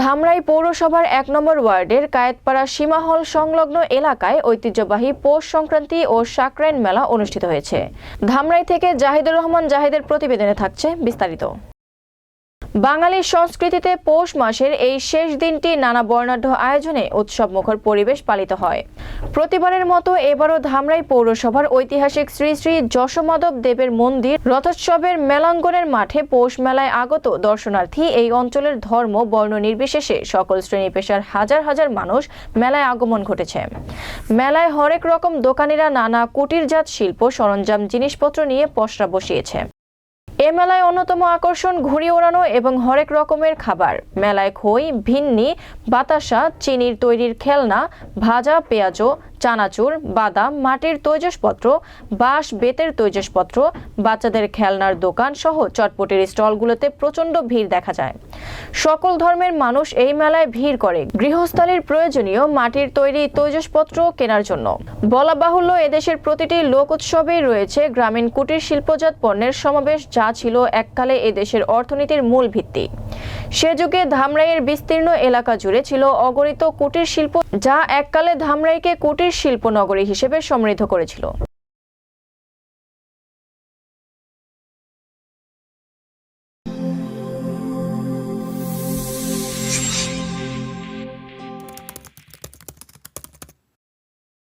ধামরাই পৌরসভার এক নম্বর ওয়ার্ডের কায়েতপাড়া সীমাহল সংলগ্ন এলাকায় ঐতিহ্যবাহী পৌষ সংক্রান্তি ও সাকরাইন মেলা অনুষ্ঠিত হয়েছে। ধামরাই থেকে জাহিদুর রহমান জাহিদের প্রতিবেদনে থাকছে বিস্তারিত। বাঙালির সংস্কৃতিতে পৌষ মাসের এই শেষ দিনটি নানা বর্ণাঢ্য আয়োজনে উৎসবমুখর পরিবেশ পালিত হয়। প্রতিবারের মতো এবারও ধামরাই পৌরসভার ঐতিহাসিক শ্রী শ্রী যশোমাধব দেবের মন্দির রথোৎসবের মেলাঙ্গনের মাঠে পৌষ মেলায় আগত দর্শনার্থী এই অঞ্চলের ধর্ম, বর্ণ নির্বিশেষে সকল শ্রেণি পেশার হাজার হাজার মানুষ মেলায় আগমন ঘটেছে। মেলায় হরেক রকম দোকানিরা নানা কুটিরজাত শিল্প, সরঞ্জাম, জিনিসপত্র নিয়ে পসরা বসিয়েছে। এ মেলায় অন্যতম আকর্ষণ ঘুড়ি ওড়ানো এবং হরেক রকমের খাবার। মেলায় খই, ভিন্নি, বাতাসা, চিনির তৈরির খেলনা, ভাজা, পেঁয়াজো, চানাচুর, বাদাম, মাটির তৈজসপত্র, বাঁশ, বেতের তৈজসপত্র, বাচ্চাদের খেলনার দোকান সহ চটপটির স্টলগুলোতে প্রচণ্ড ভিড় দেখা যায়। সকল ধর্মের মানুষ এই মেলায় ভিড় করে। গৃহস্থালির প্রয়োজনীয় মাটির তৈরি তৈজসপত্র কেনার জন্য। বলা বাহুল্য এদেশের প্রতিটি লোক উৎসবেই রয়েছে গ্রামীণ কুটির শিল্পজাত পণ্যের সমাবেশ, যা ছিল এককালে এ দেশের অর্থনীতির মূল ভিত্তি। সে যুগে ধামরাইয়ের বিস্তীর্ণ এলাকা জুড়ে ছিল অগণিত কুটির শিল্প, যা এককালে ধামরাইকে কুটির শিল্প নগরী হিসেবে সমৃদ্ধ করেছিল।